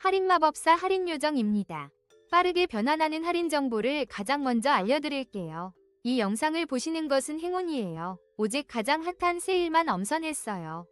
할인마법사 할인요정입니다. 빠르게 변환하는 할인 정보를 가장 먼저 알려드릴게요. 이 영상을 보시는 것은 행운이에요. 오직 가장 핫한 세일만 엄선했어요.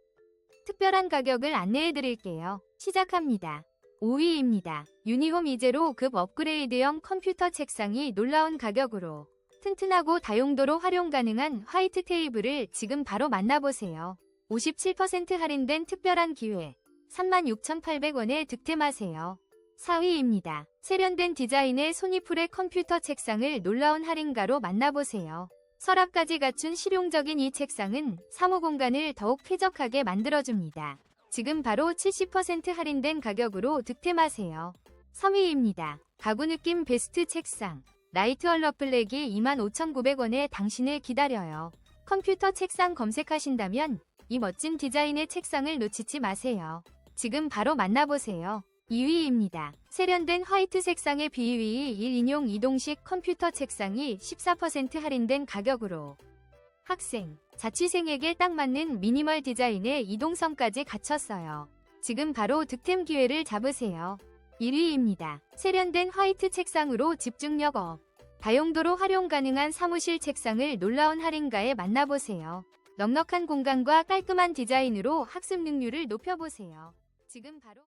특별한 가격을 안내해드릴게요. 시작합니다. 5위입니다. 유니홈 이제로 급 업그레이드형 컴퓨터 책상이 놀라운 가격으로 튼튼하고 다용도로 활용 가능한 화이트 테이블을 지금 바로 만나보세요. 57% 할인된 특별한 기회 36,800원에 득템하세요. 4위입니다. 세련된 디자인의 소니풀의 컴퓨터 책상을 놀라운 할인가로 만나보세요. 서랍까지 갖춘 실용적인 이 책상은 사무 공간을 더욱 쾌적하게 만들어줍니다. 지금 바로 70% 할인된 가격으로 득템하세요. 3위입니다. 가구 느낌 베스트 책상. 라이트 얼러 블랙이 25,900원에 당신을 기다려요. 컴퓨터 책상 검색하신다면 이 멋진 디자인의 책상을 놓치지 마세요. 지금 바로 만나보세요. 2위입니다. 세련된 화이트 색상의 비위 1인용 이동식 컴퓨터 책상이 14% 할인된 가격으로 학생, 자취생에게 딱 맞는 미니멀 디자인의 이동성까지 갖췄어요. 지금 바로 득템 기회를 잡으세요. 1위입니다. 세련된 화이트 책상으로 집중력 업. 다용도로 활용 가능한 사무실 책상을 놀라운 할인가에 만나보세요. 넉넉한 공간과 깔끔한 디자인으로 학습 능률을 높여보세요. 지금 바로